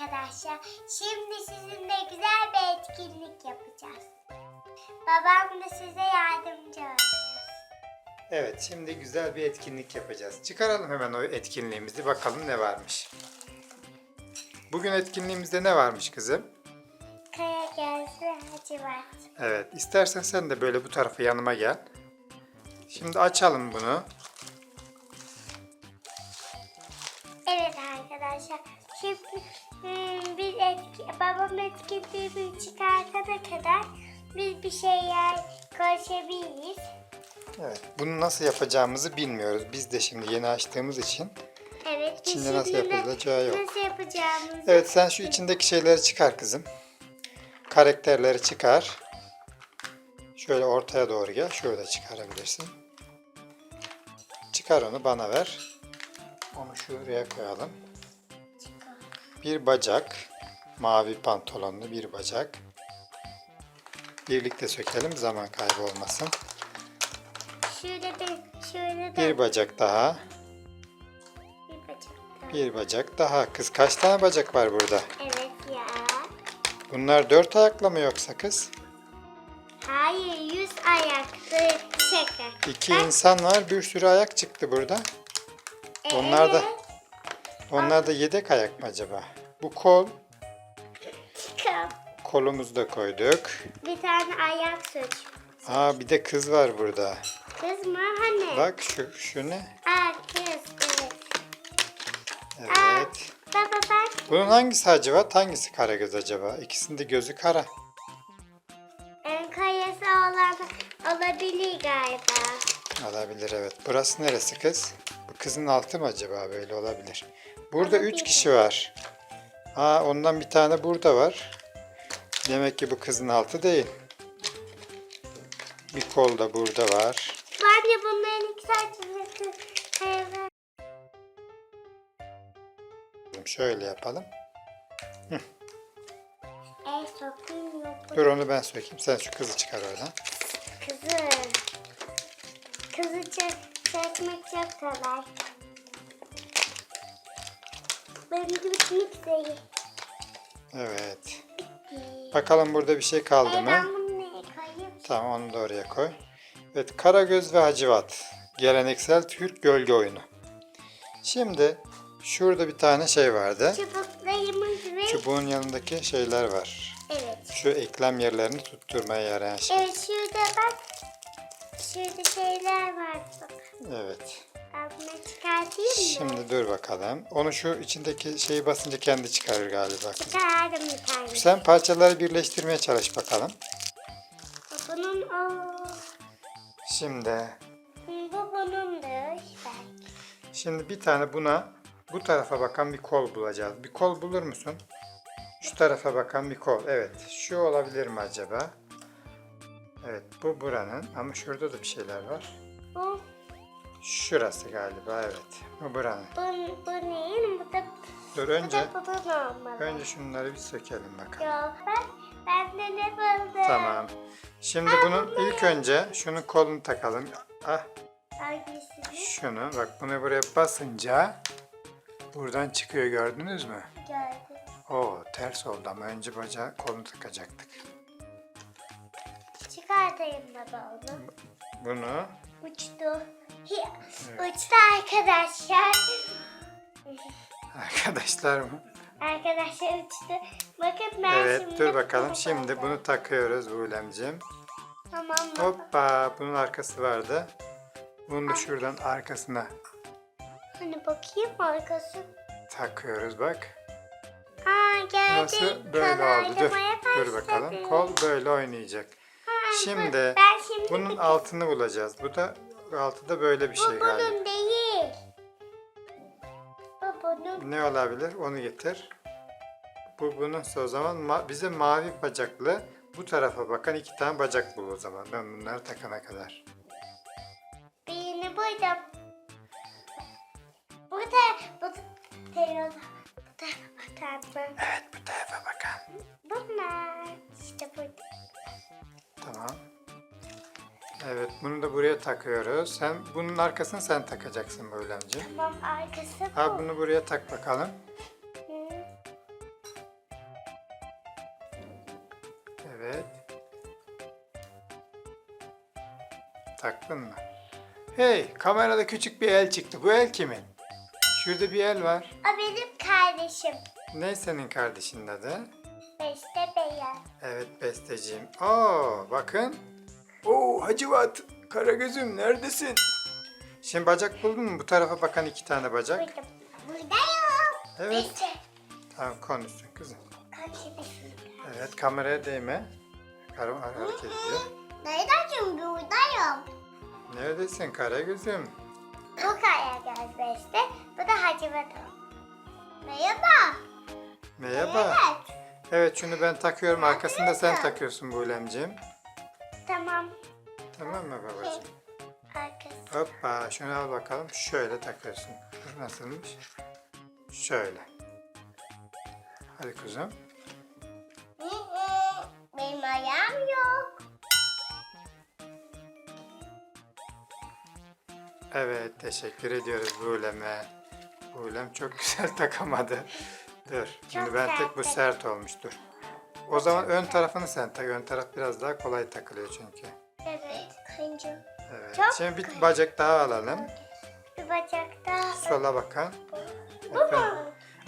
arkadaşlar. Şimdi sizinle güzel bir etkinlik yapacağız. Babam da size yardımcı olacak. Evet, şimdi güzel bir etkinlik yapacağız. Çıkaralım hemen o etkinliğimizi, bakalım ne varmış. Bugün etkinliğimizde ne varmış kızım? Kaya gözlü hacivat. Evet, istersen sen de böyle bu tarafa yanıma gel. Şimdi açalım bunu. Evet arkadaşlar. Şimdi hmm, biz etki, babam etkinliğini çıkartana kadar biz bir şeyler konuşabiliriz. Evet, bunu nasıl yapacağımızı bilmiyoruz. Biz de şimdi yeni açtığımız için. Evet. biz İçinde nasıl şimdi yapılacağı yok. Nasıl yapacağımızı Evet, sen şu içindeki şeyleri çıkar kızım. Karakterleri çıkar. Şöyle ortaya doğru gel. Şöyle çıkarabilirsin. Çıkar onu bana ver. Onu şuraya koyalım. Bir bacak. Mavi pantolonlu bir bacak. Birlikte sökelim zaman kaybı olmasın. Şöyle de şöyle de Bir bacak daha. bir bacak daha. Bir bacak daha. Kız kaç tane bacak var burada? Evet ya. Bunlar dört ayakla mı yoksa kız? Hayır yüz ayaklı şaka. İki insan var. Bir sürü ayak çıktı burada. Onlar da onlar da yedek ayak mı acaba? Bu kol. Kolumuzu da koyduk. Bir tane ayak seç. Aa bir de kız var burada. Kız mı? Hani? Bak şu şu ne? Aa kız evet. Evet. Baba bak. Bunun hangisi Hacivat, hangisi Karagöz acaba? İkisinin de gözü kara. En kayası olan olabilir galiba. Olabilir evet. Burası neresi kız? Bu kızın altı mı acaba böyle olabilir? Burada üç kişi var. Aa ondan bir tane burada var. Demek ki bu kızın altı değil. Bir kol da burada var. Bence bunların iki saçması kayası. Şöyle yapalım. Yok. Dur onu ben sökeyim. Sen şu kızı çıkar oradan. Kızı. Kızı çek, çekmek çok kolay. Benimki bitmek üzere. Evet. Bakalım burada bir şey kaldı E, ben mı? bunu neye koyayım? Tamam onu da oraya koy. Evet Karagöz ve Hacivat. Geleneksel Türk gölge oyunu. Şimdi şurada bir tane şey vardı. Çubuklarımız ve... Çubuğun yanındaki şeyler var. Evet. Şu eklem yerlerini tutturmaya yarayan şey. Evet şurada bak. Şurada şeyler var bak. Evet. Abime çıkartayım mı? Şimdi dur bakalım. Onu şu içindeki şeyi basınca kendi çıkarır galiba. Çıkardım bir tane. Sen parçaları birleştirmeye çalış bakalım. Bunun o... Şimdi Bu bunundur belki. Şimdi bir tane buna bu tarafa bakan bir kol bulacağız. Bir kol bulur musun? Şu tarafa bakan bir kol. Evet. Şu olabilir mi acaba? Evet bu buranın ama şurada da bir şeyler var. Bu, Şurası galiba evet. Bu buranın. bu, bu neyin? Bu da, Dur bu önce da bunun olmalı. önce şunları bir sökelim bakalım. Yok bak. Ben de ne buldum? Tamam. Şimdi bunun ilk önce şunun kolunu takalım. Ah Hangisini şunu bak bunu buraya basınca buradan çıkıyor gördünüz mü? gördüm? Oo ters oldu ama önce bacağı kolunu takacaktık. Çıkartayım baba onu. Bunu Uçtu. Hi, Uçtu arkadaşlar. arkadaşlar mı? Arkadaşlar uçtu. Bakın ben Evet şimdi... dur bakalım. Şimdi bunu takıyoruz Buğulemciğim. Tamam mı? Hoppa bunun arkası vardı. Bunu da şuradan arkasına Hani bakayım arkası. takıyoruz bak. Aa geldi. Nasıl böyle oldu? Dur, dur bakalım. Kol böyle oynayacak. Şimdi ben şimdi bunun bir- altını bulacağız. Bu da altı da böyle bir şey Bu galiba. bunun değil. Bu bunun. Ne olabilir? Onu getir. Bu bununsa o zaman ma- bize mavi bacaklı bu tarafa bakan iki tane bacak bul o zaman. Ben bunları takana kadar. Birini buydum. Bu da bu da telefon. Bu da bakan mı? Evet bu tarafa bakan. Bunlar. İşte burada. Tamam. Evet bunu da buraya takıyoruz. Sen bunun arkasını sen takacaksın Böylemciğim. Tamam arkası bu. Ha bunu buraya tak bakalım. Evet. Taktın mı? Hey kamerada küçük bir el çıktı. Bu el kimin? Şurada bir el var. O benim kardeşim. Ne senin kardeşinin adı? Beste Beyaz. Evet besteciğim. Oo bakın. Oo Hacivat. Karagöz'üm neredesin? Şimdi bacak buldun mu? Bu tarafa bakan iki tane bacak. Burada. Buradayım. Evet. Beste. Tamam konuşsun kızım. Kardeşim. Evet kameraya değme. Karım hareket ediyor. Neredeyim? Buradayım. Neredesin Karagöz'üm? Bu kaya göz Beste. Bu da Hacı Batum. Merhaba. Merhaba. Evet. Evet şunu ben takıyorum. Arkasında sen takıyorsun Bulemciğim. Tamam. Tamam mı babacığım? Arkası. Hoppa şunu al bakalım. Şöyle takıyorsun. Nasılmış? Şöyle. Hadi kuzum. Benim ayağım yok. Evet teşekkür ediyoruz Bulem'e. Bulem çok güzel takamadı. Dur. Şimdi ben tek bu sert. olmuştur. O zaman ön tarafını sen tak. Ön taraf biraz daha kolay takılıyor çünkü. Evet. Kıncım. Evet. Çok Şimdi bir bacak daha alalım. Bir bacakta. Sola bakan. Bu mu?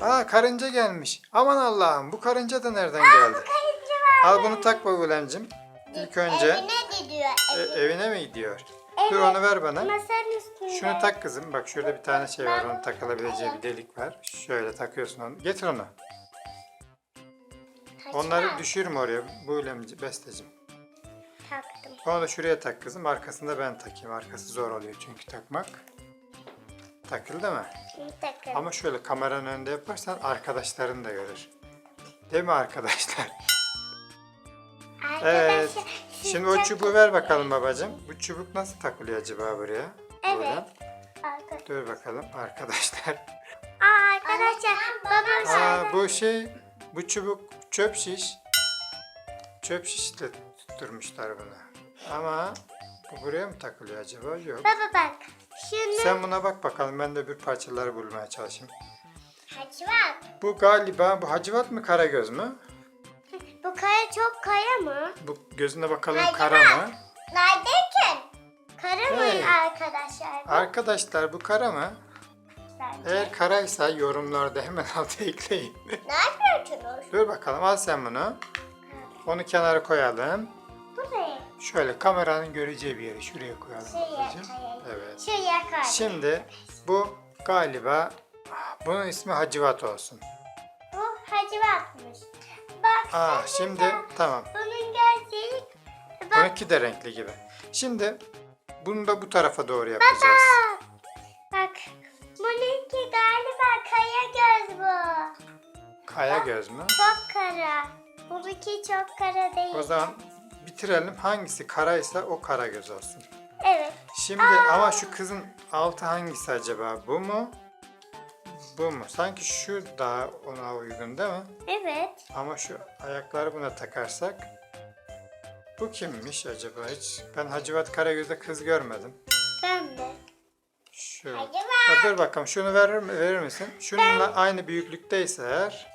Aa karınca gelmiş. Aman Allah'ım bu karınca da nereden geldi? Kayıncı var. Al bunu tak Bulemcim. İlk önce Evine gidiyor. e, Evi. evine mi gidiyor? Dur onu ver bana. Masanın üstünde. Şunu tak kızım. Bak şurada bir tane şey var. Onun takılabileceği bir delik var. Şöyle takıyorsun onu. Getir onu. Taç Onları düşürme oraya. Bulemci, bestecim. Taktım. Onu da şuraya tak kızım. Arkasında ben takayım. Arkası zor oluyor çünkü takmak. Takıldı mı? Takın. Ama şöyle kameranın önünde yaparsan arkadaşların da görür. Değil mi arkadaşlar? Evet. Şimdi o çubuğu ver bakalım babacığım. Bu çubuk nasıl takılıyor acaba buraya? Evet. Arka- Dur bakalım arkadaşlar. Aa, arkadaşlar babam Aa, bu şey, bu çubuk çöp şiş. Çöp şişle tutturmuşlar bunu. Ama bu buraya mı takılıyor acaba? Yok. Baba bak. Şimdi Sen buna bak bakalım. Ben de bir parçaları bulmaya çalışayım. Hacı var. Bu galiba bu hacivat mı karagöz mü? Bu kaya çok kaya mı? Bu gözüne bakalım Hacivat. kara mı? Neredeyken? Kara mı Hey. arkadaşlar? Arkadaşlar bu kara mı? Bence. Eğer karaysa yorumlarda hemen altı ekleyin. Ne yapıyorsunuz? Dur bakalım al sen bunu. Onu kenara koyalım. Buraya. Şöyle kameranın göreceği bir yere şuraya koyalım. Şuraya babacığım. koyalım. Evet. Şuraya koy. Şimdi bu galiba bunun ismi Hacivat olsun. Bu Hacı Vat'mış. Bak Aa şimdi tamam. Bunun gözleri. Bak Bununki de renkli gibi. Şimdi bunu da bu tarafa doğru yapacağız. bak. Bak. Bununki galiba kaya göz bu. Kaya göz mü? Çok kara. Bununki çok kara değil. O zaman bitirelim. Hangisi karaysa o kara göz olsun. Evet. Şimdi ama şu kızın altı hangisi acaba? Bu mu? Bu mu? Sanki şu daha ona uygun değil mi? Evet. Ama şu ayakları buna takarsak bu kimmiş acaba hiç? Ben Hacivat Karagöz'de kız görmedim. Ben de. Şu. Hacivat. Ha, dur bakalım şunu verir, mi- verir misin? Şununla aynı büyüklükteyse eğer.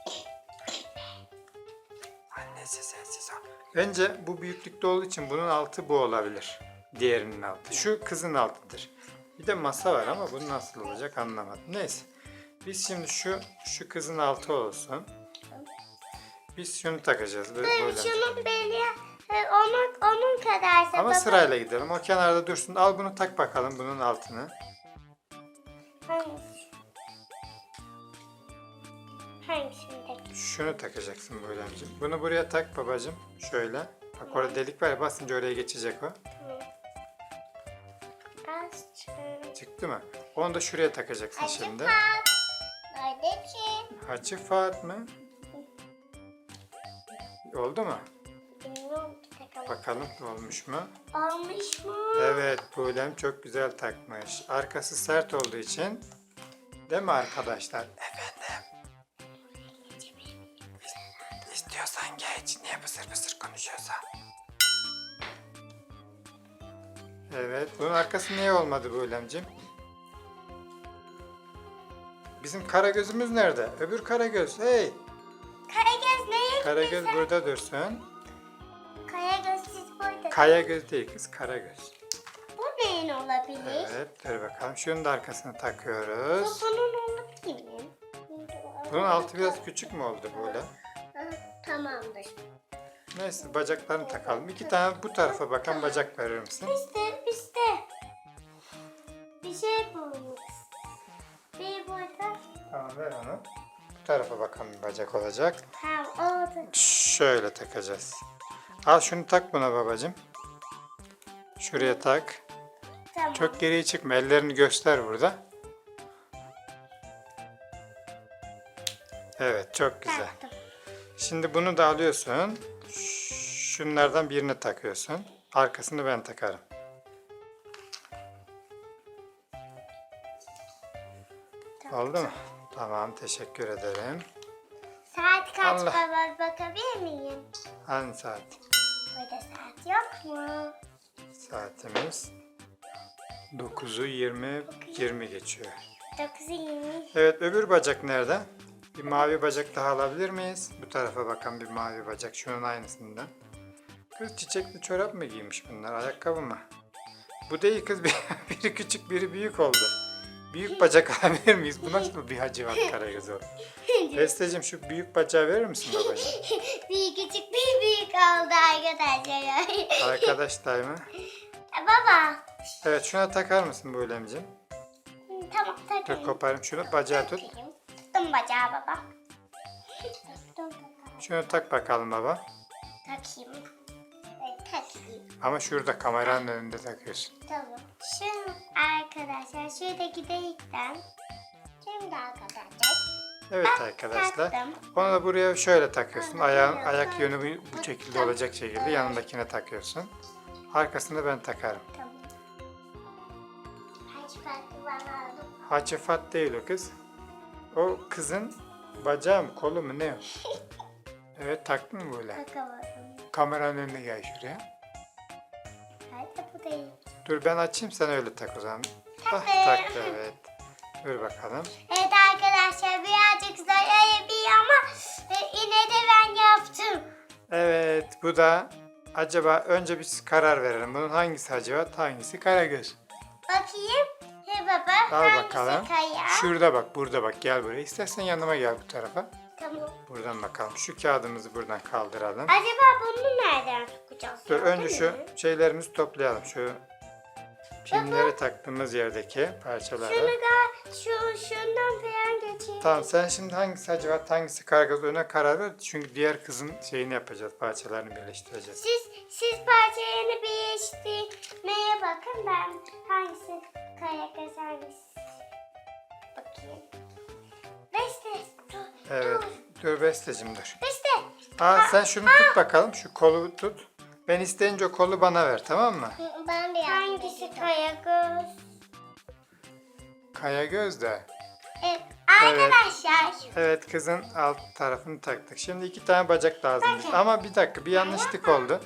Annesi sensiz ol. Bence bu büyüklükte olduğu için bunun altı bu olabilir. Diğerinin altı. Şu kızın altıdır. Bir de masa var ama bu nasıl olacak anlamadım. Neyse. Biz şimdi şu şu kızın altı olsun. Biz şunu takacağız. Böyle. Böyle. şunun beli e, onun onun kadarsa Ama baba. sırayla gidelim. O kenarda dursun. Al bunu tak bakalım bunun altını. Hangisi? Hangisini? Şunu takacaksın Böylemciğim. Bunu buraya tak babacığım. Şöyle. Bak orada delik var ya basınca oraya geçecek o. Az çık- Çıktı mı? Onu da şuraya takacaksın şimdi. Fat. Neredesin? Hacı Fuat mı? Oldu mu? Bilmiyorum ki takalım. Bakalım olmuş mu? Olmuş mu? Evet Buğlem çok güzel takmış. Arkası sert olduğu için. Değil mi arkadaşlar? Efendim. İstiyorsan geç. Niye bısır bısır konuşuyorsan? Evet. Bunun arkası niye olmadı Buğlemciğim? Bizim Karagöz'ümüz nerede? Öbür Karagöz. Hey! Karagöz neye Karagöz gidiyorsun? burada dursun. Karagöz siz burada. Kaya göz değil kız, Karagöz. Bu neyin olabilir? Evet dur bakalım. Şunun da arkasını takıyoruz. Topunun olabilir mi? Bunun altı biraz küçük mü oldu böyle? Hı, Tamamdır. Neyse bacaklarını takalım. İki tane bu tarafa bakan bacak verir misin? İşte işte. Bir şey bulmuş. Ver onu. Bu tarafa bakan bir bacak olacak. Tamam oldu. Şöyle takacağız. Al şunu tak buna babacığım. Şuraya tak. Tamam. Çok geriye çıkma. Ellerini göster burada. Evet çok güzel. Taktım. Şimdi bunu da alıyorsun. Şunlardan birini takıyorsun. Arkasını ben takarım. Oldu mu? Tamam teşekkür ederim. Saat kaç Allah. baba bakabilir miyim? Hangi saat? Burada saat yok mu? Saatimiz 9'u 20 20 geçiyor. 9'u 20. Evet öbür bacak nerede? Bir mavi bacak daha alabilir miyiz? Bu tarafa bakan bir mavi bacak. Şunun aynısından. Kız çiçekli çorap mı giymiş bunlar? Ayakkabı mı? Bu değil kız. bir- Biri küçük biri büyük oldu. Büyük bacak alabilir miyiz? Bu nasıl bir hacivat karagöz oldu? Besteciğim şu büyük bacağı verir misin babacığım? bir küçük bir büyük oldu arkadaşlar. Arkadaşlar mı? baba. Evet şuna takar mısın bu Ölemciğim? Tamam Dur takayım. koparayım şunu bacağı tut. Tuttum bacağı baba. Tuttum. Şunu tak bakalım baba. Takayım. Takayım. Ama şurada kameranın önünde takıyorsun. Tamam. Şu arkadaşlar şuradaki delikten şimdi arkadaşlar Evet arkadaşlar. taktım. Onu da buraya şöyle takıyorsun. Ayağın, ayak yönü bu, bu şekilde olacak şekilde yanındakine takıyorsun. Arkasını ben takarım. Tamam. Kaç farklı bana aldım. Haçifat değil o kız. O kızın bacağı mı kolu mu ne o? Evet taktın mı böyle? Takamadım. Kameranın önüne gel şuraya. Değil. Dur ben açayım sen öyle tak o zaman. Ah Taktım. taktı evet. Dur bakalım. Evet arkadaşlar birazcık zor bir ama e, yine de ben yaptım. Evet bu da acaba önce biz karar verelim. Bunun hangisi Hacivat hangisi Karagöz? Bakayım. He baba. Al bakalım. kaya? Şurada bak burada bak gel buraya. İstersen yanıma gel bu tarafa. Buradan bakalım. Şu kağıdımızı buradan kaldıralım. Acaba bunu nereden sokacağız? Dur ya, önce şu mi? şeylerimizi toplayalım. Şu pimleri taktığımız yerdeki parçaları. Şunu da şu şundan falan geçeyim. Tamam sen şimdi hangisi Hacivat hangisi Karagöz öne karar ver. Çünkü diğer kızın şeyini yapacağız. Parçalarını birleştireceğiz. Siz siz parçalarını birleştirmeye bakın ben hangisi kaya göz hangisi bakayım. Beste dur. Evet. Dur. Dur Besteciğim dur. Beste. Aa sen şunu tut bakalım. Şu kolu tut. Ben isteyince o kolu bana ver tamam mı? Ben de Hangisi kaya göz? Kaya göz de. Evet. Arkadaşlar. Evet kızın alt tarafını taktık. Şimdi iki tane bacak lazım. bize. Ama bir dakika bir yanlışlık oldu.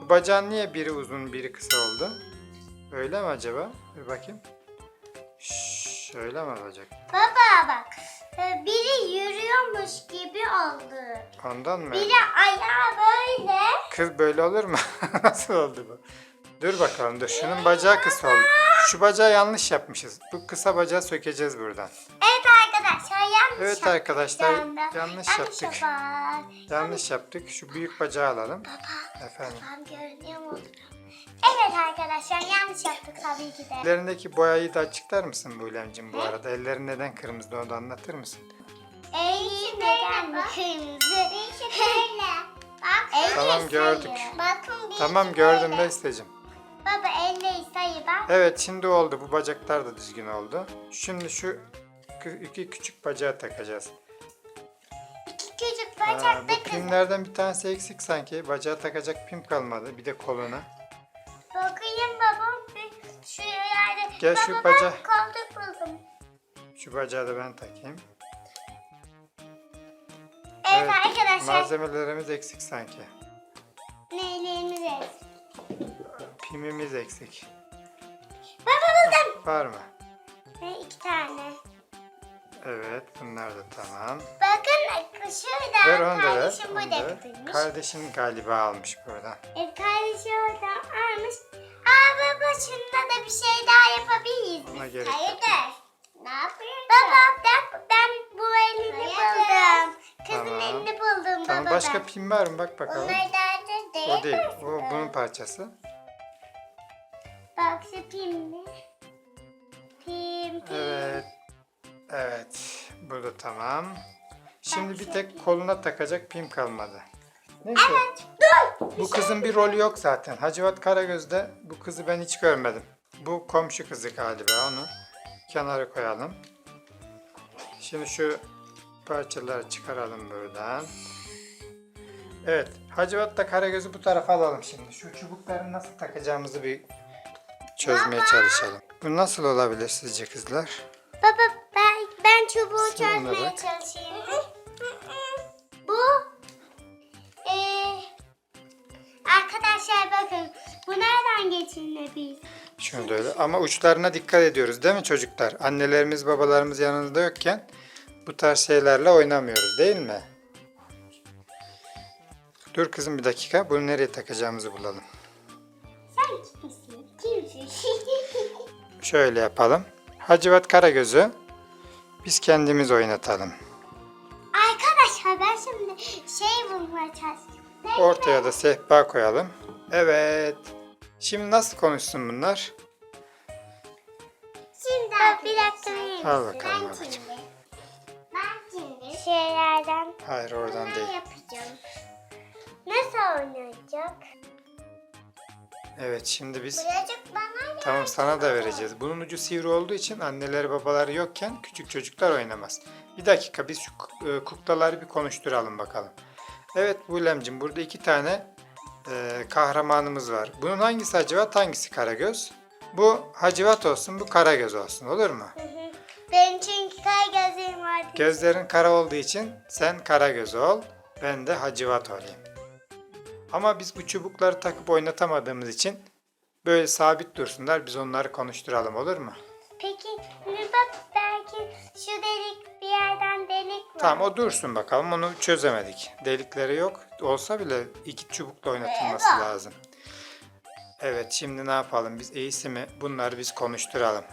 Bu bacağın niye biri uzun biri kısa oldu? Öyle mi acaba? Bir bakayım. Şşş, öyle mi olacak? Baba bak. E, Biri yürüyormuş gibi oldu. Ondan mı? Biri ayağı böyle. Kız böyle olur mu? Nasıl oldu bu? Dur bakalım dur. Şunun bacağı kısa oldu. Şu bacağı yanlış yapmışız. Bu kısa bacağı sökeceğiz buradan. Evet arkadaşlar yanlış yaptık arkadaşlar yanlış yaptık. yapar. Yanlış yaptık. Şu büyük bacağı alalım. Baba. Efendim. Tam görünüyor mu? Evet arkadaşlar yanlış yaptık tabii ki de. Ellerindeki boyayı da açıklar mısın Bulemcim bu arada? Ellerin neden kırmızı onu da anlatır mısın? Eğil neden mi kırmızı? böyle. Bak. Tamam, gördük. Bakın bir Tamam gördüm Besteciğim. Baba elleyi sayı bak. Evet şimdi oldu. Bu bacaklar da düzgün oldu. Şimdi şu iki küçük bacağı takacağız. İki küçük Aa, bacak bu da kız. pimlerden bir tanesi eksik sanki. Bacağı takacak pim kalmadı. Bir de koluna. Bakayım babam. Bir Şu yerde. Gel Baba şu ben baca- koltuk buldum. Şu bacağı da ben takayım. Evet, arkadaşlar. Malzemelerimiz eksik sanki. Neylerimiz eksik? Pimimiz eksik. Baba buldum. Var mı? Ve iki tane. Evet bunlar da tamam. Bakın şurada Ver onu da ver. kardeşim onu burada da ver. kutuymuş. Kardeşin galiba almış buradan. Evet kardeşi oradan almış. Aa baba şunda da bir şey daha yapabiliriz. Ona biz. gerek yok. Hayırdır? Ne yapıyorsun? Baba ben, ben bu elini buldum. Kızın Tamam. elini buldum Tamam baba başka ben. pim var mı? Bak bakalım. Onlar da değil. O değil. Bu bunun parçası. Bak şu pim mi? Pim pim. Evet. Evet. Bu da tamam. Şimdi bir tek koluna takacak pim kalmadı. Neyse. Dur. Bu kızın bir rolü yok zaten. Hacivat Karagöz'de bu kızı ben hiç görmedim. Bu komşu kızı galiba onu kenara koyalım. Şimdi şu parçaları çıkaralım buradan. Evet, Hacivat'la Karagöz'ü bu tarafa alalım şimdi. Şu çubukları nasıl takacağımızı bir çözmeye çalışalım. Bu nasıl olabilir sizce kızlar? Baba çubuğu Sen çözmeye bak. çalışayım. Bu eee arkadaşlar bakın bu nereden geçirilebilir? Şunu da öyle. Ama uçlarına dikkat ediyoruz değil mi çocuklar? Annelerimiz babalarımız yanımızda yokken bu tarz şeylerle oynamıyoruz değil mi? Dur kızım bir dakika. Bunu nereye takacağımızı bulalım. Sen kimsin? Kimsin? Şöyle yapalım. Hacivat Karagöz'ü biz kendimiz oynatalım. arkadaşlar ben şimdi şey bulmaya çalışıyorum. Ortaya da sehpa koyalım. Evet. Şimdi nasıl konuşsun bunlar? Şimdi bir dakika verir? Al bakalım Ben babacığım. şimdi. Ben şimdi şeylerden Hayır oradan değil. yapacağım? Nasıl oynayacak? Evet şimdi biz Birazcık bana Tamam sana da vereceğiz. Bunun ucu sivri olduğu için anneleri babaları yokken küçük çocuklar oynamaz. Bir dakika biz şu e, kuklaları bir konuşturalım bakalım. Evet Bulemcim burada iki tane e, kahramanımız var. Bunun hangisi Hacivat hangisi Karagöz? Bu Hacivat olsun bu Karagöz olsun olur mu? Hı hı. Benim çünkü kay gözlerim vardı. Gözlerin kara olduğu için sen Karagöz ol ben de Hacivat olayım. Ama biz bu çubukları takıp oynatamadığımız için böyle sabit dursunlar biz onları konuşturalım olur mu? Peki bak belki şu delik bir yerden delik var. Tamam o dursun bakalım onu çözemedik. Delikleri yok. Olsa bile iki çubukla oynatılması Eyvah. lazım. Evet şimdi ne yapalım biz iyisi mi bunları biz konuşturalım.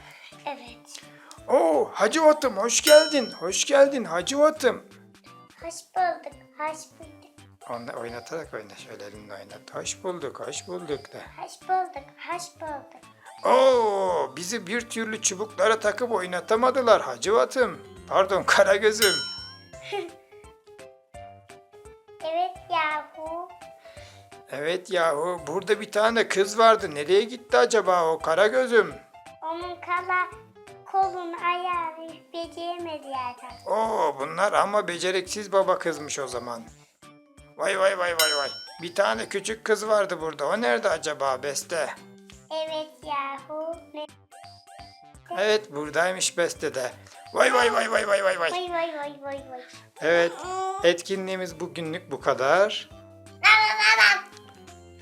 Evet. Oo Hacı Vatım hoş geldin. Hoş geldin Hacı Vatım. Hoş bulduk. Hoş bulduk. Onu oynatarak oyna şöyle elinle oynat. Hoş bulduk hoş bulduk da. Hoş bulduk. Hoş bulduk. Oo bizi bir türlü çubuklara takıp oynatamadılar Hacı Vatım. Pardon Karagöz'üm. Evet yahu. Evet yahu burada bir tane kız vardı. Nereye gitti acaba o Karagöz'üm? Onun kala kolun ayağı beceremedi yerden. Oo bunlar ama beceriksiz baba kızmış o zaman. Vay vay vay vay vay. Bir tane küçük kız vardı burada. O nerede acaba Beste? Evet yahu. Ne? Evet buradaymış Beste de. Vay vay vay vay vay vay vay. Vay vay vay vay vay. Evet etkinliğimiz bugünlük bu kadar.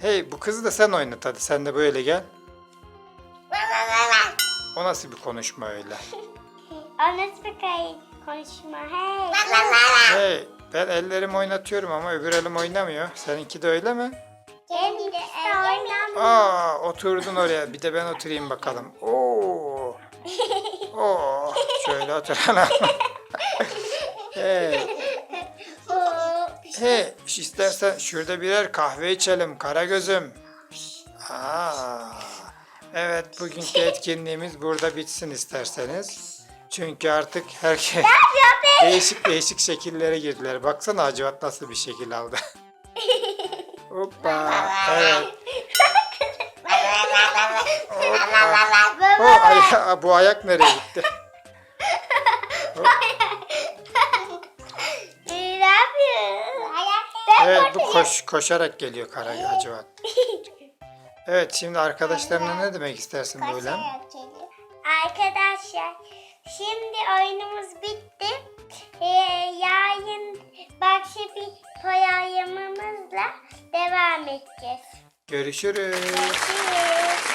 Hey bu kızı da sen oynat hadi sen de böyle gel. O nasıl bir konuşma öyle? O nasıl bir konuşma? Hey. Hey ben ellerimi oynatıyorum ama öbür elim oynamıyor. Seninki de öyle mi? Kendi de oynamıyor. Aa oturdun oraya. Bir de ben oturayım bakalım. Oo. Oo. Şöyle oturalım. hey. Hey. istersen şurada birer kahve içelim Karagöz'üm. Aa. Evet bugünkü etkinliğimiz burada bitsin isterseniz. Çünkü artık herkes değişik değişik şekillere girdiler. Baksana Hacivat nasıl bir şekil aldı. Hoppa. Evet. O, aya- bu ayak nereye gitti? Ne yapıyorsun? Evet bu koş, koşarak geliyor Kara Hacivat. Evet şimdi arkadaşlarına ne demek istersin Buylem? Arkadaşlar şimdi oyunumuz bitti. Ee, yarın başka bir programımızla devam edeceğiz. Görüşürüz. Görüşürüz.